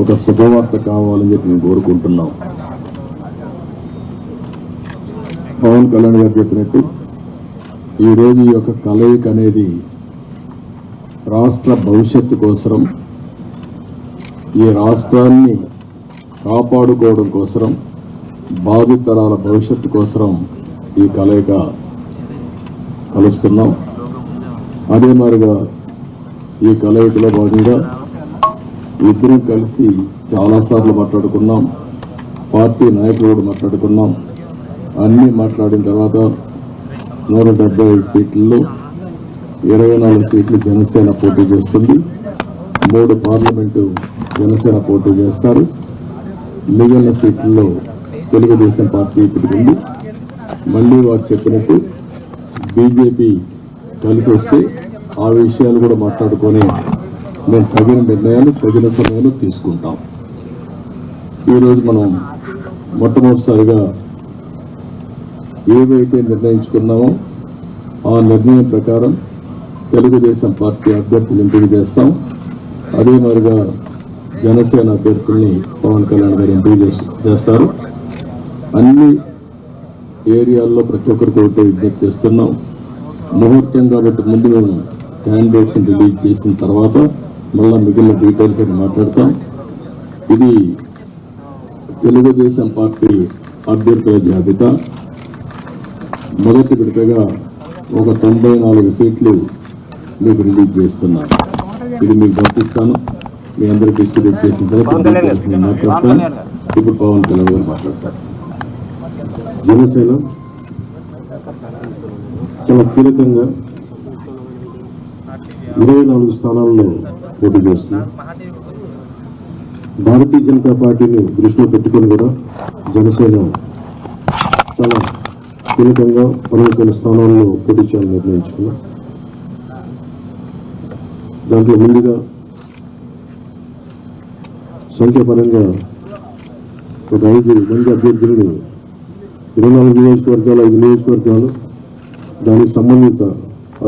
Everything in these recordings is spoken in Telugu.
ఒక శుభవార్త కావాలని చెప్పి మేము కోరుకుంటున్నాం. పవన్ కళ్యాణ్ గారు చెప్పినట్టు ఈరోజు ఈ యొక్క కలయిక అనేది రాష్ట్ర భవిష్యత్తు కోసరం ఈ రాష్ట్రాన్ని కాపాడుకోవడం కోసరం భావితరాల భవిష్యత్తు కోసరం ఈ కలయిక కలుస్తున్నాం. అదే మాదిరిగా ఈ కలయికలో భాగంగా ఇద్దరం కలిసి చాలాసార్లు మాట్లాడుకున్నాం. పార్టీ నాయకులు కూడా మాట్లాడుకున్నాం. అన్నీ మాట్లాడిన తర్వాత నూట డెబ్బై ఐదు సీట్లలో ఇరవై నాలుగు సీట్లు జనసేన పోటీ చేస్తుంది. మూడు పార్లమెంటు జనసేన పోటీ చేస్తారు. మిగిలిన సీట్లలో తెలుగుదేశం పార్టీ ఇప్పటికి ఉంది. మళ్ళీ వారు చెప్పినట్టు బీజేపీ కలిసి వస్తే ఆ విషయాలు కూడా మాట్లాడుకొని మేము తగిన నిర్ణయాలు తగిన సమయంలో తీసుకుంటాం. ఈరోజు మనం మొట్టమొదటిసారిగా ఏవైతే నిర్ణయించుకున్నామో ఆ నిర్ణయం ప్రకారం తెలుగుదేశం పార్టీ అభ్యర్థులు ఎంపిక చేస్తాం. అదే మాదిరిగా జనసేన అభ్యర్థుల్ని పవన్ కళ్యాణ్ గారు ఎంపిక చేస్తారు. అన్ని ఏరియాల్లో ప్రతి ఒక్కరికి ఒకటే విజ్ఞప్తి చేస్తున్నాం. ముహూర్తం కాబట్టి ముందు మేము క్యాండిడేట్స్ని రిలీజ్ చేసిన తర్వాత మళ్ళీ మిగిలిన డీటెయిల్స్ మాట్లాడతాం. ఇది తెలుగుదేశం పార్టీ అభ్యర్థుల జాబితా. మొదటి విడతగా ఒక తొంభై నాలుగు సీట్లు మీకు రిలీజ్ చేస్తున్నాను ఇది మీకు పంపిస్తాను. మీ అందరికి డిస్ట్రిబ్యూట్ చేసిన తర్వాత మాట్లాడతాను. ఇప్పుడు పవన్ కళ్యాణ్ గారు మాట్లాడతారు. జనసేన చాలా కీలకంగా ఇరవై నాలుగు స్థానాల్లో పోటీ చేస్తుంది భారతీయ జనతా పార్టీని దృష్టిలో పెట్టుకొని కూడా జనసేన చాలా కీలకంగా పన్నెండు స్థానాల్లో పోటీ చేయాలని నిర్ణయించుకున్నాం. దాంట్లో ముందుగా సంఖ్యాపరంగా ఒక ఐదు మంది అభ్యర్థులను ఇరవై నాలుగు నియోజకవర్గాలు ఐదు నియోజకవర్గాలు దానికి సంబంధిత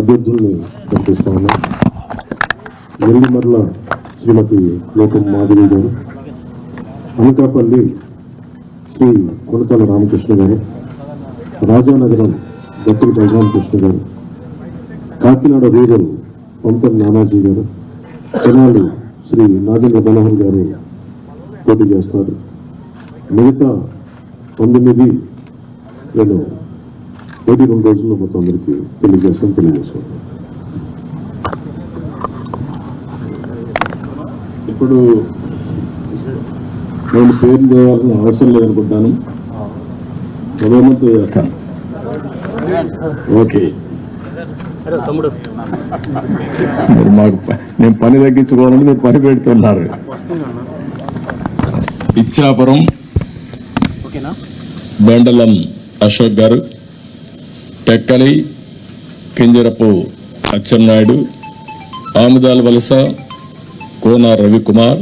అభ్యర్థుల్ని కనిపిస్తా ఉన్నాం. నెల్లిమర్ల శ్రీమతి లోకం మాధురి గారు అనకాపల్లి శ్రీ కొనతాల రామకృష్ణ గారు రాజానగరం దత్తుల బలరామకృష్ణ గారు కాకినాడ రూరల్ పంతం నానాజీ గారు తెనాలి శ్రీ నాగేంద్ర బలహన్ గారు పోటీ చేస్తారు. మిగతా పంతొమ్మిది నేను ఒకటి రెండు రోజుల్లో మొత్తం అందరికీ తెలియజేస్తాను తెలియజేసుకుంటాను ఇప్పుడు నేను పేరు చేయాల్సిన అవసరం లేదనుకుంటాను. ప్రధానమంత్రి చేస్తాను ఓకే. మరి మాకు నేను పని తగ్గించుకోవాలని మీరు పని పెడుతున్నారు. Ichchapuram బెండలం Ashok garu Tekkali Kinjarapu Atchannaidu Amudala Valasa Kona Ravikumar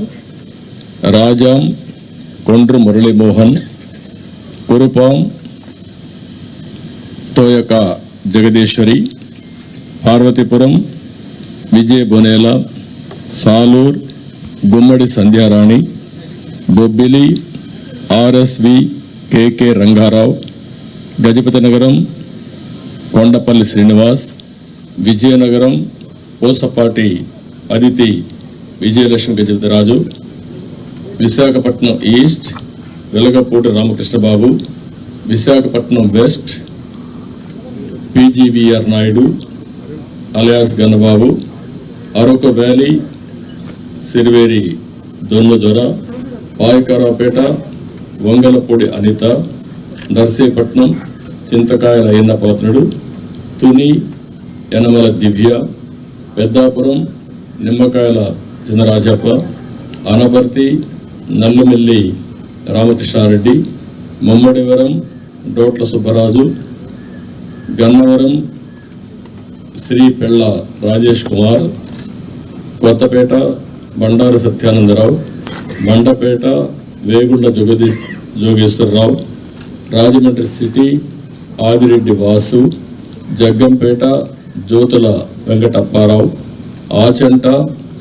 Rajam Kondru Muralimohan Kurupam Toyaka Jagadeeswari Parvathipuram Vijaya Bonela Salur Gummadi Sandhyarani Bobbili R S V K K Rangarao Gajapathinagaram Kondapalli Srinivas Vizianagaram Posapati Aditi Vijayalakshmi Gajapathiraju Visakhapatnam east Velagapudi Ramakrishnababu Visakhapatnam west P G V R Naidu alias Gannababu Araku valley Siriveri Donnadora Payakaraopeta Vangalapudi Anitha Narsipatnam Chintakayala Ayyannapatrudu Tuni Yanamala Divya Peddapuram Nimmakayala Chinarajappa Anaparthi Nallamilli Ramakrishna Reddy Mummidivaram డోట్ల Subbaraju Gannavaram Shri Pella Rajesh Kumar Kothapeta Bandaru Satyanandarao Bandapeta Vegunda Jogadi Jogeswararao Rajahmundry city Adireddy Vasu Jaggampeta Jyothula Venkatapparao Achanta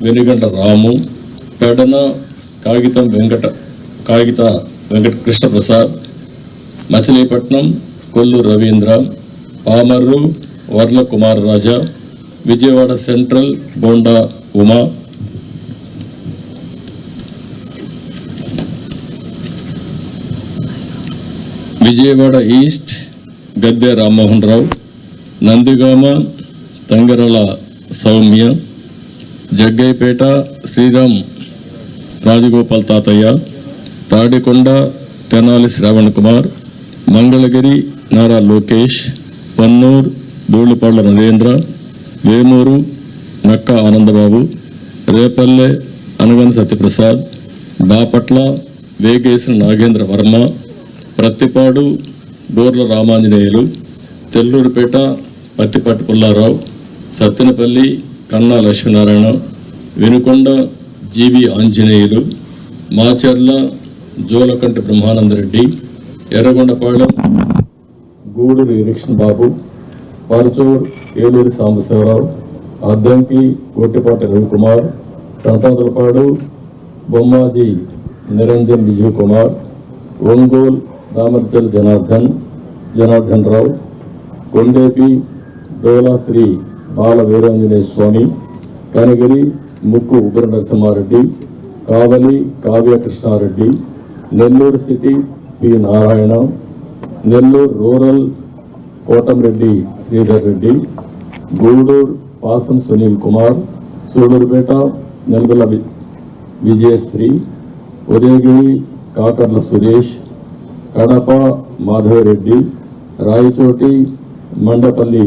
వెనుగంట రాము పెడన కాగితం వెంకట కాగిత వెంకట కృష్ణప్రసాద్ మచిలీపట్నం కొల్లు రవీంద్ర పామర్రు వర్ల కుమార్ రాజా విజయవాడ సెంట్రల్ బోండా ఉమా. విజయవాడ ఈస్ట్ గద్దె రామ్మోహన్ రావు నందిగామ తంగరల సౌమ్య. జగ్గైపేట శ్రీరామ్ రాజగోపాల్ తాతయ్య తాడికొండ తెనాలి శ్రావణ్ కుమార్ మంగళగిరి నారా లోకేష్ పన్నూరు ధూళిపాళ్ళ నరేంద్ర వేమూరు నక్క ఆనందబాబు రేపల్లె అనగన సత్యప్రసాద్ బాపట్ల వేగేసిన నాగేంద్ర వర్మ ప్రత్తిపాడు బోర్ల Ramanjaneyulu తెల్లూరుపేట Pattipati Pullarao Sattenapalli Kanna Lakshminarayana Venukonda G V Anjaneyulu Macherla Julakanti Brahmanandareddy Yerragondapalem Guduru Erikshan Babu Parchur Eluri Sambasivarao Addanki Gottipati Ravikumar Santhanuthalapadu Bommaji Niranjan Vijay Kumar Ongole Damarcharla Janardhan Janardhan Rao Kondapi Dola Shri Bala Veeranjaneya Swamy Kanigiri Mukku Ugra Narasimhareddy Kavali Kavya Krishnareddy Nellore city P. Narayana Nellore rural Kotamreddy Sridhar Reddy Gudur Pasam Sunil Kumar Sullurpeta నెల్గొల Vijayasri Udayagiri Kakarla Suresh Kadapa Madhava Reddy Rayachoti Mandapalli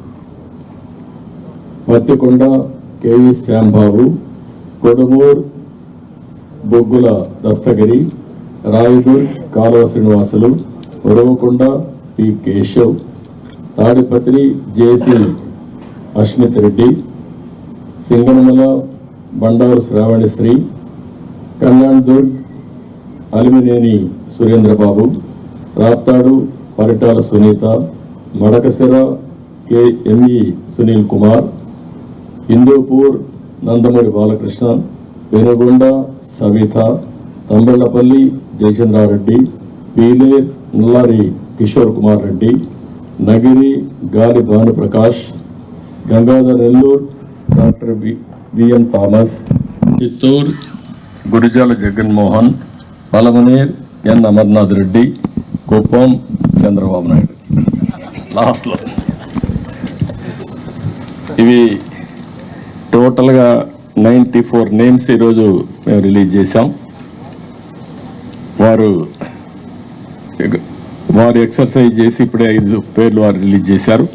Pattikonda K V Shyambabu Kodumur Boggula Dasthagiri Rayadurg Kaluva Srinivasulu Uravakonda P. Keshav Tadipatri J C Ashmith Reddy Singanamala Bandaru Sravanisri Kalyandurg Alimineni Surendrababu Raptadu Paritala Sunitha Madakasira K M E Sunil Kumar Hindupur Nandamuri Balakrishna Venugonda Savitha Thamballapalle Jayachandrareddy Pileru Nallari Kishore Kumar Reddy Nagari Gali Bhanuprakash Gangadhar Nellore doctor V M Thomas Chittoor Gurajala Jaganmohan Palamaner N Amarnath Reddy Kuppam Chandrababu Naidu. లాస్ట్లో. ఇవి టోటల్గా నైంటీ ఫోర్ నేమ్స్ ఈరోజు మేము రిలీజ్ చేశాం. వారు వారు ఎక్సర్సైజ్ చేసి ఇప్పుడే ఐదు పేర్లు వారు రిలీజ్ చేశారు.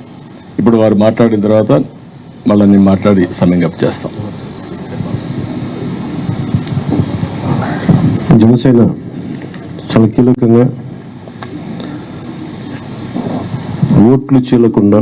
ఇప్పుడు వారు మాట్లాడిన తర్వాత మళ్ళీ నేను మాట్లాడి సమ్మింగ్ చేస్తాం. జనసేన చాలా కీలకంగా ఓట్లు చీలకుండా